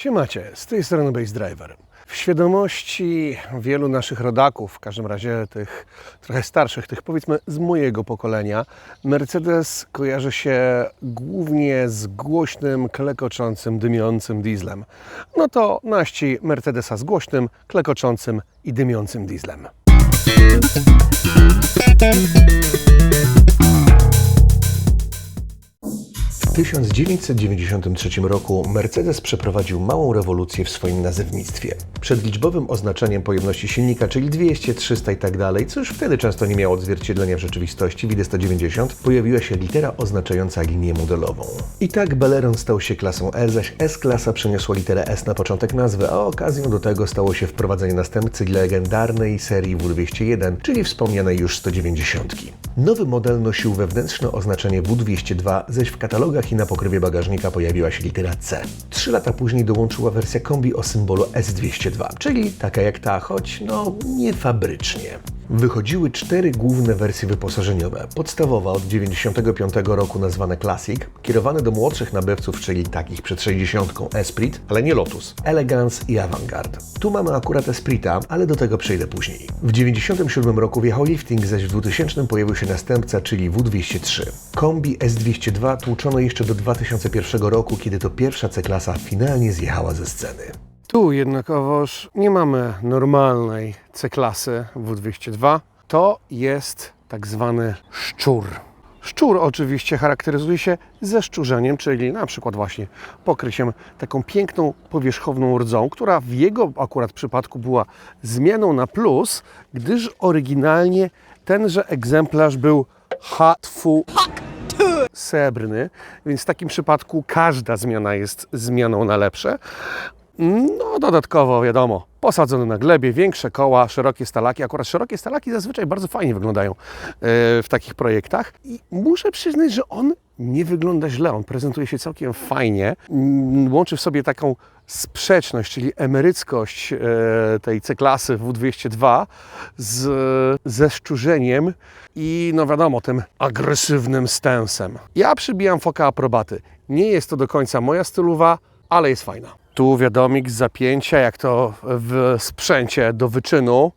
Siemacie, z tej strony Base Driver. W świadomości wielu naszych rodaków, w każdym razie tych trochę starszych, tych powiedzmy z mojego pokolenia, Mercedes kojarzy się głównie z głośnym, klekoczącym, dymiącym dieslem. No to naści Mercedesa z głośnym, klekoczącym i dymiącym dieslem. 1993 roku Mercedes przeprowadził małą rewolucję w swoim nazewnictwie. Przed liczbowym oznaczeniem pojemności silnika, czyli 200, 300 i tak dalej, co już wtedy często nie miało odzwierciedlenia w rzeczywistości, WD 190, pojawiła się litera oznaczająca linię modelową. I tak Beleron stał się klasą E, zaś S-klasa przeniosła literę S na początek nazwy, a okazją do tego stało się wprowadzenie następcy legendarnej serii W201, czyli wspomnianej już 190. Nowy model nosił wewnętrzne oznaczenie W202, zaś w katalogach i na pokrywie bagażnika pojawiła się litera C. Trzy lata później dołączyła wersja kombi o symbolu S202, czyli taka jak ta, choć no nie fabrycznie. Wychodziły cztery główne wersje wyposażeniowe. Podstawowa od 95 roku nazwana Classic, kierowane do młodszych nabywców, czyli takich przed 60 Esprit, ale nie Lotus, Elegance i Avantgarde. Tu mamy akurat Esprita, ale do tego przejdę później. W 97 roku wjechał lifting, zaś w 2000 pojawił się następca, czyli W203. Kombi S202 tłuczono jeszcze do 2001 roku, kiedy to pierwsza C-klasa finalnie zjechała ze sceny. Tu jednakowoż nie mamy normalnej C-klasy W202. To jest tak zwany szczur. Szczur oczywiście charakteryzuje się zeszczurzeniem, czyli na przykład właśnie pokryciem taką piękną powierzchowną rdzą, która w jego akurat przypadku była zmianą na plus, gdyż oryginalnie tenże egzemplarz był hatfu srebrny, więc w takim przypadku każda zmiana jest zmianą na lepsze. No, dodatkowo, wiadomo, posadzony na glebie, większe koła, szerokie stalaki. Akurat szerokie stalaki zazwyczaj bardzo fajnie wyglądają e, w takich projektach. I muszę przyznać, że on nie wygląda źle. On prezentuje się całkiem fajnie. Mm, Łączy w sobie taką sprzeczność, czyli emeryckość e, tej C-klasy W202 z, ze szczurzeniem i, no wiadomo, tym agresywnym stensem. Ja przybijam foka aprobaty. Nie jest to do końca moja stylowa, ale jest fajna. Tu wiadomik z zapięcia, jak to w sprzęcie do wyczynu.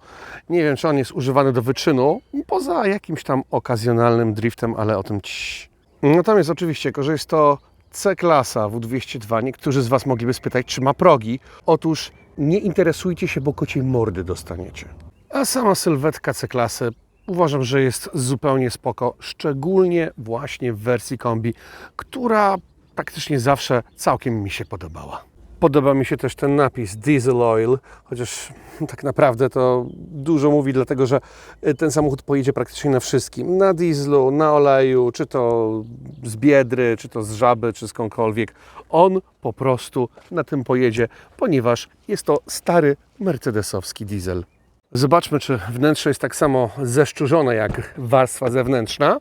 Nie wiem, czy on jest używany do wyczynu, poza jakimś tam okazjonalnym driftem, ale o tym ci. Natomiast oczywiście, jako że jest to C-klasa W202, niektórzy z Was mogliby spytać, czy ma progi. Otóż nie interesujcie się, bo kociej mordy dostaniecie. A sama sylwetka C-klasy uważam, że jest zupełnie spoko, szczególnie właśnie w wersji kombi, która praktycznie zawsze całkiem mi się podobała. Podoba mi się też ten napis Diesel Oil, chociaż tak naprawdę to dużo mówi, dlatego że ten samochód pojedzie praktycznie na wszystkim. Na dieslu, na oleju, czy to z biedry, czy to z żaby, czy skądkolwiek. On po prostu na tym pojedzie, ponieważ jest to stary mercedesowski diesel. Zobaczmy, czy wnętrze jest tak samo zeszczurzone jak warstwa zewnętrzna.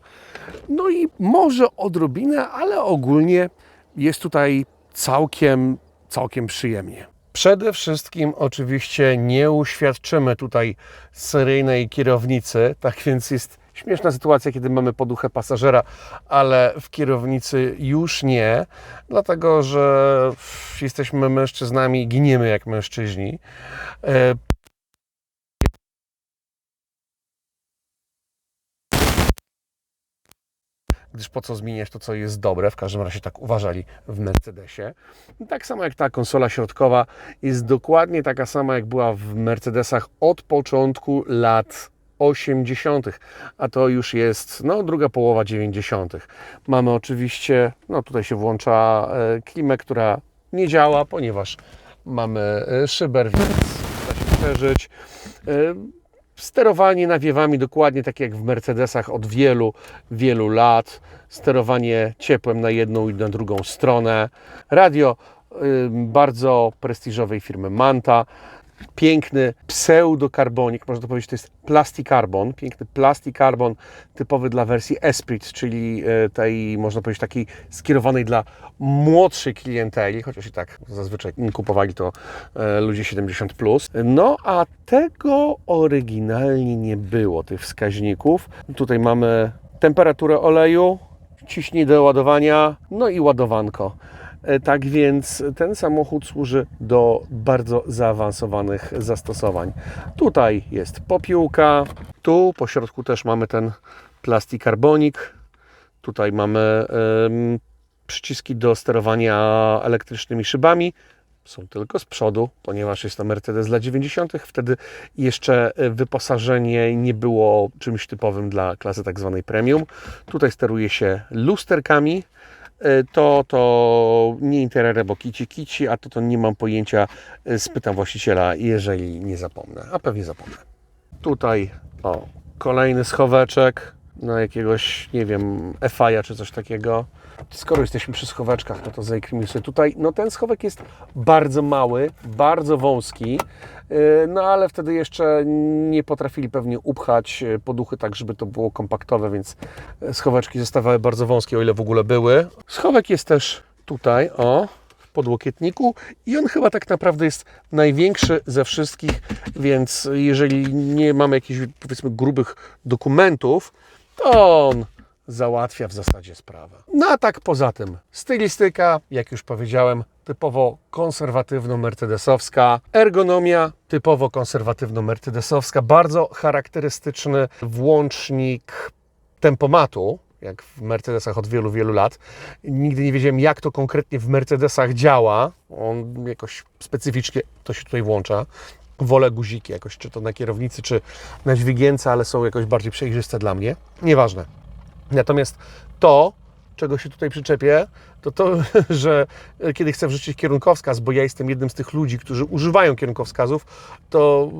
No i może odrobinę, ale ogólnie jest tutaj całkiem, całkiem przyjemnie. Przede wszystkim oczywiście nie uświadczymy tutaj seryjnej kierownicy, tak więc jest śmieszna sytuacja, kiedy mamy poduchę pasażera, ale w kierownicy już nie, dlatego że jesteśmy mężczyznami giniemy jak mężczyźni. E, gdyż po co zmieniać to, co jest dobre, w każdym razie tak uważali w Mercedesie. Tak samo jak ta konsola środkowa jest dokładnie taka sama, jak była w Mercedesach od początku lat 80., a to już jest no, druga połowa 90. Mamy oczywiście, no tutaj się włącza e, klimę, która nie działa, ponieważ mamy e, szyber, więc da się przeżyć. Sterowanie nawiewami dokładnie tak jak w Mercedesach od wielu, wielu lat. Sterowanie ciepłem na jedną i na drugą stronę. Radio bardzo prestiżowej firmy Manta. Piękny pseudokarbonik, można powiedzieć, to jest plastikarbon, piękny plastikarbon typowy dla wersji Esprit, czyli e, tej, można powiedzieć, takiej skierowanej dla młodszej klienteli, chociaż i tak zazwyczaj kupowali to e, ludzie 70+. Plus. No a tego oryginalnie nie było, tych wskaźników. Tutaj mamy temperaturę oleju, ciśnij do ładowania, no i ładowanko. E, Tak więc ten samochód służy do bardzo zaawansowanych zastosowań. Tutaj jest popiółka, tu po środku też mamy ten plastik karbonik. Tutaj mamy przyciski do sterowania elektrycznymi szybami. Są tylko z przodu, ponieważ jest to Mercedes lat 90. Wtedy jeszcze e, wyposażenie nie było czymś typowym dla klasy tak zwanej premium. Tutaj steruje się lusterkami. E, To, to nie interere, bo kici kici, a to, to nie mam pojęcia. E, Spytam właściciela, jeżeli nie zapomnę, a pewnie zapomnę. Tutaj o, kolejny schoweczek na jakiegoś, nie wiem, FI czy coś takiego. Skoro jesteśmy przy schoweczkach, no to zajrzyjmy sobie tutaj. No ten schowek jest bardzo mały, bardzo wąski, no ale wtedy jeszcze nie potrafili pewnie upchać yy, poduchy tak, żeby to było kompaktowe, więc yy, schoweczki zostawały bardzo wąskie, o ile w ogóle były. Schowek jest też tutaj, o, w podłokietniku i on chyba tak naprawdę jest największy ze wszystkich, więc jeżeli nie mamy jakichś powiedzmy grubych dokumentów, to on załatwia w zasadzie sprawę. No a tak poza tym, stylistyka, jak już powiedziałem, typowo konserwatywno-mercedesowska, ergonomia typowo konserwatywno-mercedesowska, bardzo charakterystyczny włącznik tempomatu, jak w Mercedesach od wielu, wielu lat. Nigdy nie wiedziałem, jak to konkretnie w Mercedesach działa. On jakoś specyficznie to się tutaj włącza. Wolę guziki jakoś, czy to na kierownicy, czy na dźwigience, ale są jakoś bardziej przejrzyste dla mnie. Nieważne. Natomiast to, czego się tutaj przyczepię, to to, że kiedy chcę wrzucić kierunkowskaz, bo ja jestem jednym z tych ludzi, którzy używają kierunkowskazów, to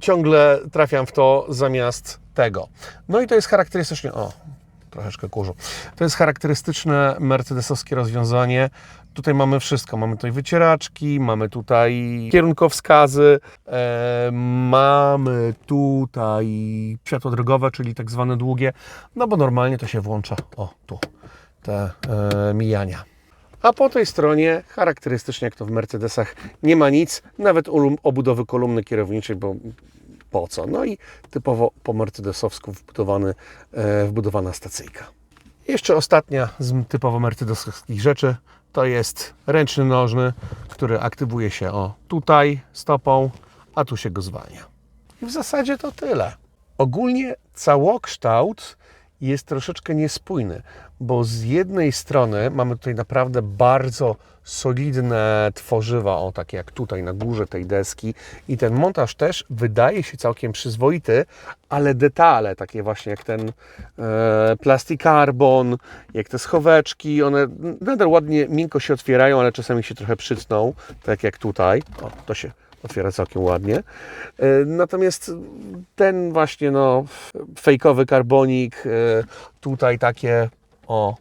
ciągle trafiam w to zamiast tego. No i to jest charakterystyczne. O, troszeczkę kurzu. To jest charakterystyczne mercedesowskie rozwiązanie. Tutaj mamy wszystko. Mamy tutaj wycieraczki, mamy tutaj kierunkowskazy, e, mamy tutaj światło drogowe, czyli tak zwane długie, no bo normalnie to się włącza, o tu, te e, mijania. A po tej stronie, charakterystycznie jak to w Mercedesach, nie ma nic, nawet obudowy kolumny kierowniczej, bo po co? No i typowo po mercedesowsku wbudowany, e, wbudowana stacyjka. Jeszcze ostatnia z typowo mercedesowskich rzeczy to jest ręczny nożny, który aktywuje się o tutaj stopą, a tu się go zwalnia. I w zasadzie to tyle. Ogólnie całokształt jest troszeczkę niespójny, bo z jednej strony mamy tutaj naprawdę bardzo solidne tworzywa, o takie jak tutaj na górze tej deski. I ten montaż też wydaje się całkiem przyzwoity, ale detale, takie właśnie jak ten e, plastik carbon, jak te schoweczki, one nadal ładnie, miękko się otwierają, ale czasami się trochę przycną, tak jak tutaj, o, to się otwiera całkiem ładnie. E, Natomiast ten właśnie no, fejkowy karbonik, e, tutaj takie o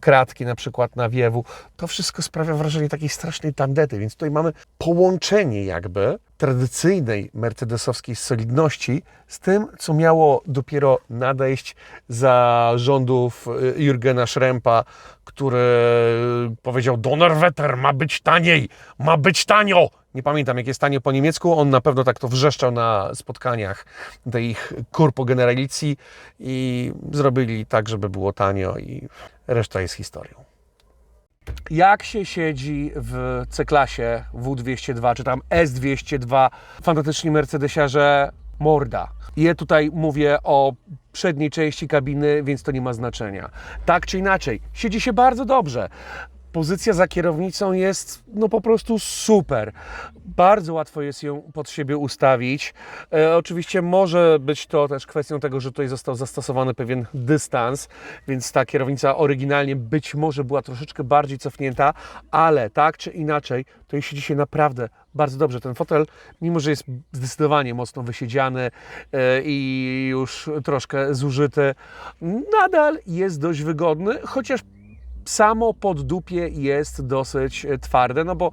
kratki na przykład na wiewu, to wszystko sprawia wrażenie takiej strasznej tandety, więc tutaj mamy połączenie jakby tradycyjnej mercedesowskiej solidności z tym, co miało dopiero nadejść za rządów y, Jurgena Schrempa, który powiedział Donnerwetter ma być taniej, ma być tanio. Nie pamiętam, jak jest tanio po niemiecku, on na pewno tak to wrzeszczał na spotkaniach tej ich Corpo Generalicji i zrobili tak, żeby było tanio i reszta jest historią. Jak się siedzi w C-klasie W202 czy tam S202 fantastycznie Mercedesiarze morda. Ja tutaj mówię o przedniej części kabiny, więc to nie ma znaczenia. Tak czy inaczej, siedzi się bardzo dobrze. Pozycja za kierownicą jest no po prostu super. Bardzo łatwo jest ją pod siebie ustawić. E, oczywiście może być to też kwestią tego, że tutaj został zastosowany pewien dystans, więc ta kierownica oryginalnie być może była troszeczkę bardziej cofnięta, ale tak czy inaczej, to jej siedzi się naprawdę bardzo dobrze. Ten fotel, mimo że jest zdecydowanie mocno wysiedziany e, i już troszkę zużyty, nadal jest dość wygodny, chociaż samo poddupie jest dosyć e, twarde, no bo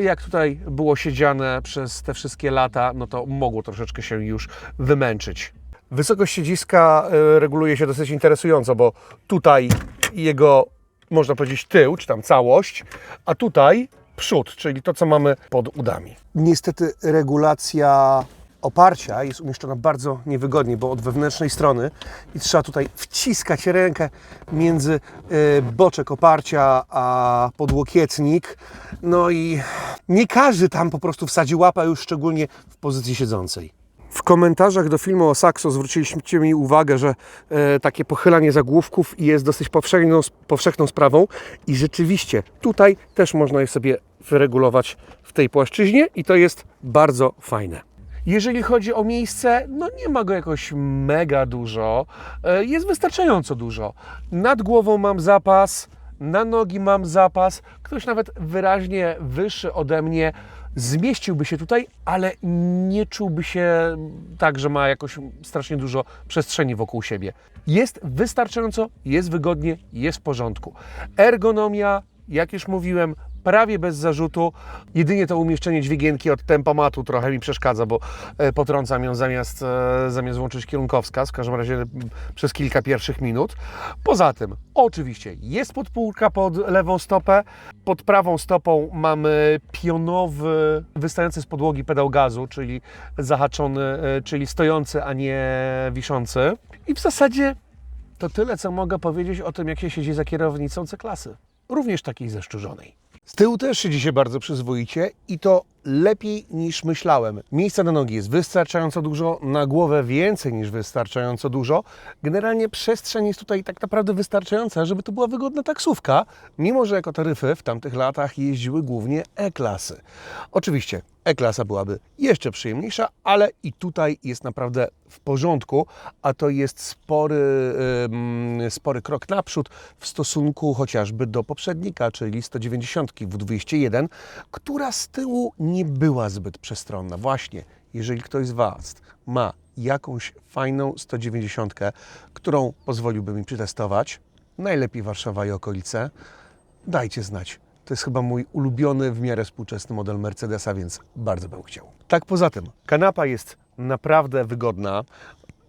jak tutaj było siedziane przez te wszystkie lata, no to mogło troszeczkę się już wymęczyć. Wysokość siedziska e, reguluje się dosyć interesująco, bo tutaj jego, można powiedzieć, tył, czy tam całość, a tutaj przód, czyli to, co mamy pod udami. Niestety regulacja oparcia jest umieszczona bardzo niewygodnie, bo od wewnętrznej strony i trzeba tutaj wciskać rękę między e, boczek oparcia a podłokietnik. No i nie każdy tam po prostu wsadzi łapę, już szczególnie w pozycji siedzącej. W komentarzach do filmu o Saxo zwróciliście mi uwagę, że e, takie pochylanie zagłówków jest dosyć powszechną, powszechną sprawą i rzeczywiście tutaj też można je sobie wyregulować w tej płaszczyźnie i to jest bardzo fajne. Jeżeli chodzi o miejsce, no nie ma go jakoś mega dużo, e, jest wystarczająco dużo. Nad głową mam zapas, na nogi mam zapas, ktoś nawet wyraźnie wyższy ode mnie zmieściłby się tutaj, ale nie czułby się tak, że ma jakoś strasznie dużo przestrzeni wokół siebie. Jest wystarczająco, jest wygodnie, jest w porządku. Ergonomia, jak już mówiłem, prawie bez zarzutu. Jedynie to umieszczenie dźwigienki od tempomatu trochę mi przeszkadza, bo e, potrącam ją zamiast, e, zamiast włączyć kierunkowskaz, w każdym razie przez kilka pierwszych minut. Poza tym, oczywiście, jest podpórka pod lewą stopę. Pod prawą stopą mamy pionowy, wystający z podłogi pedał gazu, czyli zahaczony, e, czyli stojący, a nie wiszący. I w zasadzie to tyle, co mogę powiedzieć o tym, jak się siedzi za kierownicą C-klasy. Również takiej zeszczurzonej. Z tyłu też siedzi się bardzo przyzwoicie i to lepiej niż myślałem. Miejsca na nogi jest wystarczająco dużo, na głowę więcej niż wystarczająco dużo. Generalnie przestrzeń jest tutaj tak naprawdę wystarczająca, żeby to była wygodna taksówka, mimo że jako taryfy w tamtych latach jeździły głównie E-klasy. Oczywiście E-klasa byłaby jeszcze przyjemniejsza, ale i tutaj jest naprawdę w porządku, a to jest spory, ym, spory krok naprzód w stosunku chociażby do poprzednika, czyli 190 W201, która z tyłu nie była zbyt przestronna. Właśnie, jeżeli ktoś z Was ma jakąś fajną 190, którą pozwoliłby mi przetestować, najlepiej Warszawa i okolice, dajcie znać. To jest chyba mój ulubiony w miarę współczesny model Mercedesa, więc bardzo bym chciał. Tak poza tym, kanapa jest naprawdę wygodna.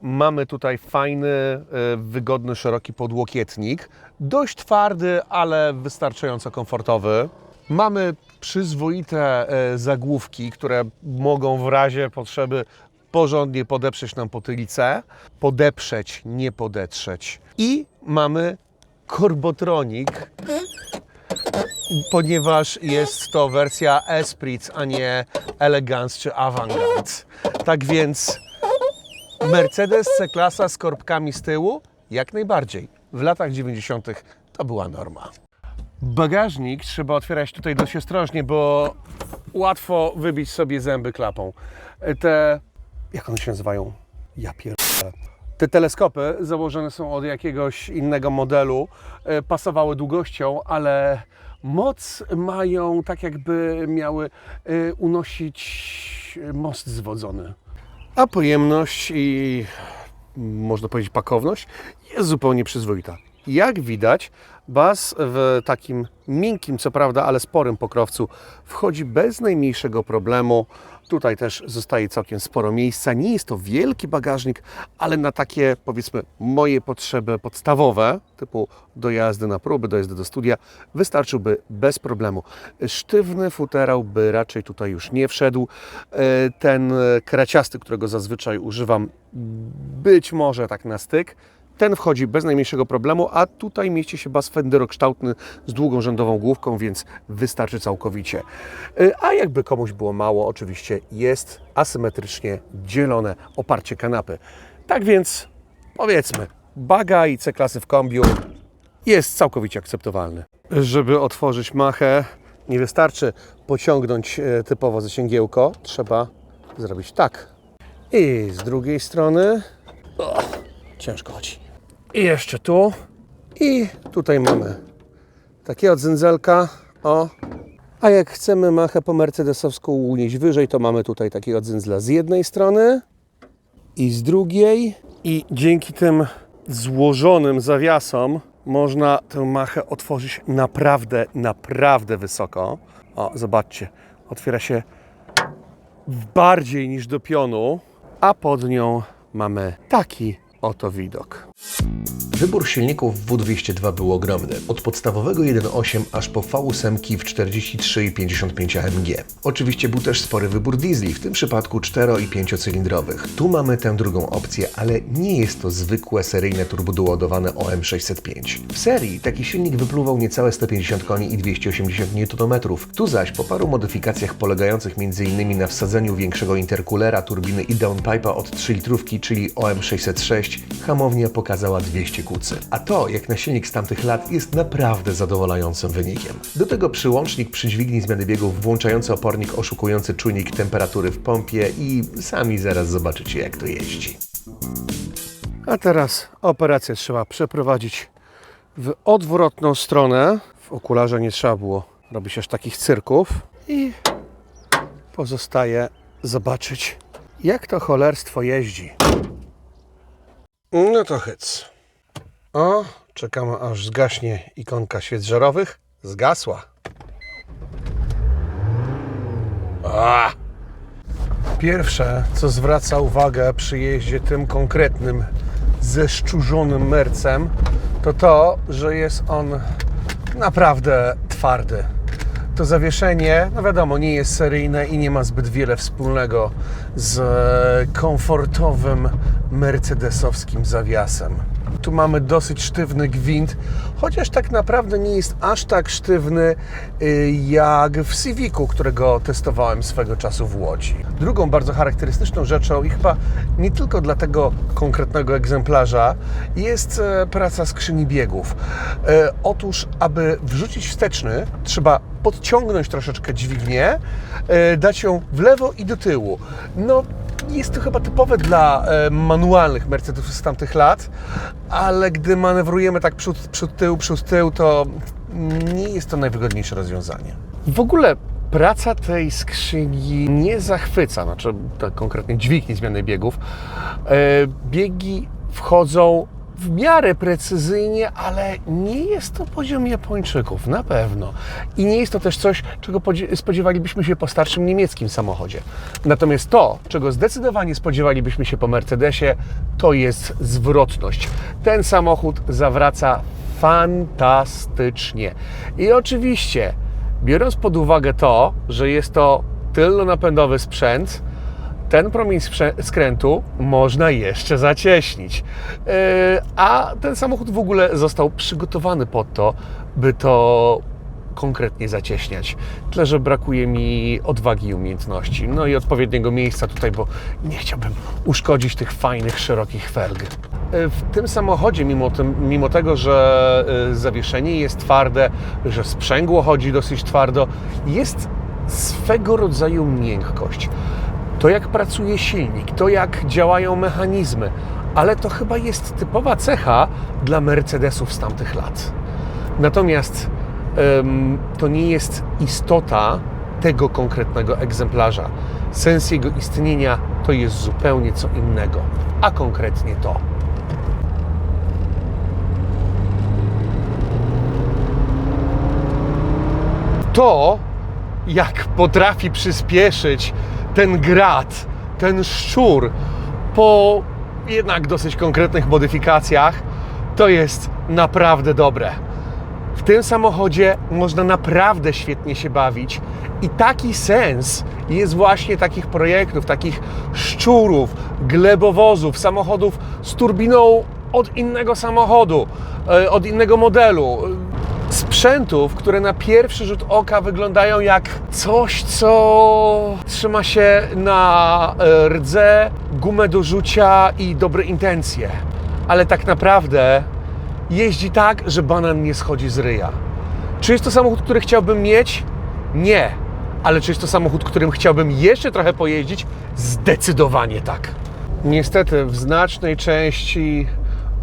Mamy tutaj fajny, e, wygodny, szeroki podłokietnik. Dość twardy, ale wystarczająco komfortowy. Mamy przyzwoite e, zagłówki, które mogą w razie potrzeby porządnie podeprzeć nam potylicę. Podeprzeć, nie podetrzeć. I mamy korbotronik, ponieważ jest to wersja Esprit, a nie Elegance czy Avantgarde. Tak więc Mercedes C-klasa z korbkami z tyłu? Jak najbardziej. W latach 90. to była norma. Bagażnik trzeba otwierać tutaj dość ostrożnie, bo łatwo wybić sobie zęby klapą. Te, jak one się nazywają? Ja pierdolę. Te teleskopy założone są od jakiegoś innego modelu, e, pasowały długością, ale moc mają tak jakby miały e, unosić most zwodzony. A pojemność i można powiedzieć pakowność jest zupełnie przyzwoita. Jak widać, bas w takim miękkim, co prawda, ale sporym pokrowcu wchodzi bez najmniejszego problemu. Tutaj też zostaje całkiem sporo miejsca. Nie jest to wielki bagażnik, ale na takie, powiedzmy, moje potrzeby podstawowe, typu dojazdy na próby, dojazdy do studia, wystarczyłby bez problemu. Sztywny futerał by raczej tutaj już nie wszedł. E, Ten kraciasty, którego zazwyczaj używam, być może tak na styk, ten wchodzi bez najmniejszego problemu, a tutaj mieści się bas fenderokształtny z długą rzędową główką, więc wystarczy całkowicie. Y, A jakby komuś było mało, oczywiście jest asymetrycznie dzielone oparcie kanapy. Tak więc powiedzmy, baga i C-klasy w kombiu jest całkowicie akceptowalny. Żeby otworzyć machę, nie wystarczy pociągnąć e, typowo zasięgiełko, trzeba zrobić tak. I z drugiej strony o, ciężko chodzi. I jeszcze tu. I tutaj mamy takiego dzynzelka. O. A jak chcemy machę po mercedesowsku unieść wyżej, to mamy tutaj takiego dzyndzla z jednej strony i z drugiej. I dzięki tym złożonym zawiasom można tę machę otworzyć naprawdę, naprawdę wysoko. O, zobaczcie, otwiera się bardziej niż do pionu, a pod nią mamy taki oto widok. Wybór silników W202 był ogromny. Od podstawowego 1.8 aż po V8 w 43 i 55 AMG. Oczywiście był też spory wybór diesli, w tym przypadku 4 i 5-cylindrowych. Tu mamy tę drugą opcję, ale nie jest to zwykłe seryjne turbodoładowane OM605. W serii taki silnik wypluwał niecałe 150 koni i 280 Nm. Tu zaś po paru modyfikacjach polegających m.in. na wsadzeniu większego intercoolera, turbiny i downpipe'a od 3 litrówki, czyli OM606, hamownia pokazała 200 kucy. A to, jak na silnik z tamtych lat, jest naprawdę zadowalającym wynikiem. Do tego przyłącznik przy dźwigni zmiany biegów, włączający opornik oszukujący czujnik temperatury w pompie i sami zaraz zobaczycie, jak to jeździ. A teraz operację trzeba przeprowadzić w odwrotną stronę. W okularze nie trzeba było robić aż takich cyrków. I pozostaje zobaczyć, jak to cholerstwo jeździ. No to hyc. O, czekamy aż zgaśnie ikonka świec żarowych. Zgasła. A! Pierwsze, co zwraca uwagę przy jeździe tym konkretnym zeszczurzonym mercem, to to, że jest on naprawdę twardy. To zawieszenie, no wiadomo, nie jest seryjne i nie ma zbyt wiele wspólnego z komfortowym mercedesowskim zawiasem. Tu mamy dosyć sztywny gwint, chociaż tak naprawdę nie jest aż tak sztywny y, jak w Civicu, którego testowałem swego czasu w Łodzi. Drugą bardzo charakterystyczną rzeczą i chyba nie tylko dla tego konkretnego egzemplarza jest e, praca skrzyni biegów. E, Otóż, aby wrzucić wsteczny, trzeba podciągnąć troszeczkę dźwignię, e, dać ją w lewo i do tyłu. No, jest to chyba typowe dla manualnych Mercedesów z tamtych lat, ale gdy manewrujemy tak przód, przód, tył, przód, tył, to nie jest to najwygodniejsze rozwiązanie. W ogóle praca tej skrzyni nie zachwyca, znaczy tak konkretnie dźwigni zmiany biegów. E, biegi wchodzą w miarę precyzyjnie, ale nie jest to poziom Japończyków, na pewno. I nie jest to też coś, czego podzie- spodziewalibyśmy się po starszym niemieckim samochodzie. Natomiast to, czego zdecydowanie spodziewalibyśmy się po Mercedesie, to jest zwrotność. Ten samochód zawraca fantastycznie. I oczywiście, biorąc pod uwagę to, że jest to tylno-napędowy sprzęt, ten promień skrętu można jeszcze zacieśnić. Yy, a ten samochód w ogóle został przygotowany pod to, by to konkretnie zacieśniać. Tyle, że brakuje mi odwagi i umiejętności. No i odpowiedniego miejsca tutaj, bo nie chciałbym uszkodzić tych fajnych, szerokich felg. Yy, W tym samochodzie, mimo, tym, mimo tego, że yy, zawieszenie jest twarde, że sprzęgło chodzi dosyć twardo, jest swego rodzaju miękkość to jak pracuje silnik, to jak działają mechanizmy, ale to chyba jest typowa cecha dla Mercedesów z tamtych lat. Natomiast em, to nie jest istota tego konkretnego egzemplarza. Sens jego istnienia to jest zupełnie co innego, a konkretnie to. To, jak potrafi przyspieszyć ten grat, ten szczur po jednak dosyć konkretnych modyfikacjach, to jest naprawdę dobre. W tym samochodzie można naprawdę świetnie się bawić i taki sens jest właśnie takich projektów, takich szczurów, glebowozów, samochodów z turbiną od innego samochodu, e, od innego modelu. Sprzętów, które na pierwszy rzut oka wyglądają jak coś, co trzyma się na e, rdze, gumę do rzucia i dobre intencje. Ale tak naprawdę jeździ tak, że banan nie schodzi z ryja. Czy jest to samochód, który chciałbym mieć? Nie. Ale czy jest to samochód, którym chciałbym jeszcze trochę pojeździć? Zdecydowanie tak. Niestety, w znacznej części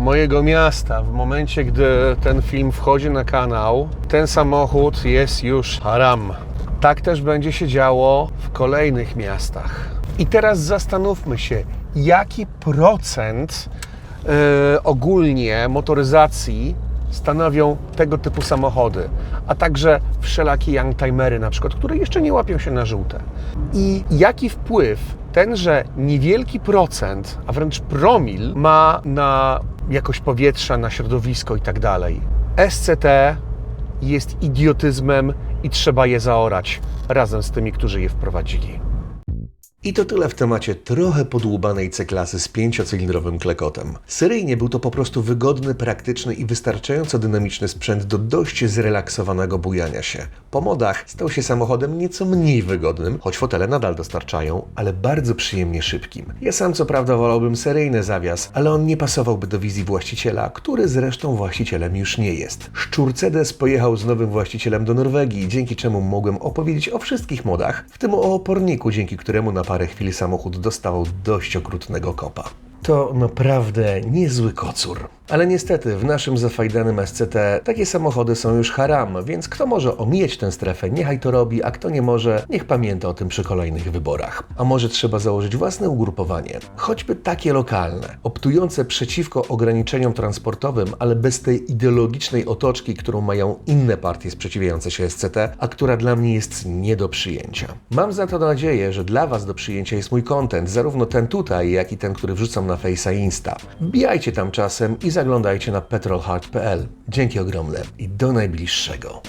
mojego miasta, w momencie, gdy ten film wchodzi na kanał, ten samochód jest już haram. Tak też będzie się działo w kolejnych miastach. I teraz zastanówmy się, jaki procent e, ogólnie motoryzacji stanowią tego typu samochody, a także wszelakie youngtimery na przykład, które jeszcze nie łapią się na żółte. I jaki wpływ tenże niewielki procent, a wręcz promil ma na jakość powietrza, na środowisko i tak dalej. SCT jest idiotyzmem i trzeba je zaorać razem z tymi, którzy je wprowadzili. I to tyle w temacie trochę podłubanej C-klasy z pięciocylindrowym klekotem. Seryjnie był to po prostu wygodny, praktyczny i wystarczająco dynamiczny sprzęt do dość zrelaksowanego bujania się. Po modach stał się samochodem nieco mniej wygodnym, choć fotele nadal dostarczają, ale bardzo przyjemnie szybkim. Ja sam co prawda wolałbym seryjny zawias, ale on nie pasowałby do wizji właściciela, który zresztą właścicielem już nie jest. Szczurcedes pojechał z nowym właścicielem do Norwegii, dzięki czemu mogłem opowiedzieć o wszystkich modach, w tym o oporniku, dzięki któremu na parę chwil samochód dostawał dość okrutnego kopa. To naprawdę niezły kocur. Ale niestety w naszym zafajdanym SCT takie samochody są już haram, więc kto może omijać tę strefę, niechaj to robi, a kto nie może, niech pamięta o tym przy kolejnych wyborach. A może trzeba założyć własne ugrupowanie, choćby takie lokalne, optujące przeciwko ograniczeniom transportowym, ale bez tej ideologicznej otoczki, którą mają inne partie sprzeciwiające się SCT, a która dla mnie jest nie do przyjęcia. Mam za to nadzieję, że dla Was do przyjęcia jest mój content, zarówno ten tutaj, jak i ten, który wrzucam na Face'a Insta. Bijajcie tam czasem i zaglądajcie na petrolhard.pl. Dzięki ogromne i do najbliższego.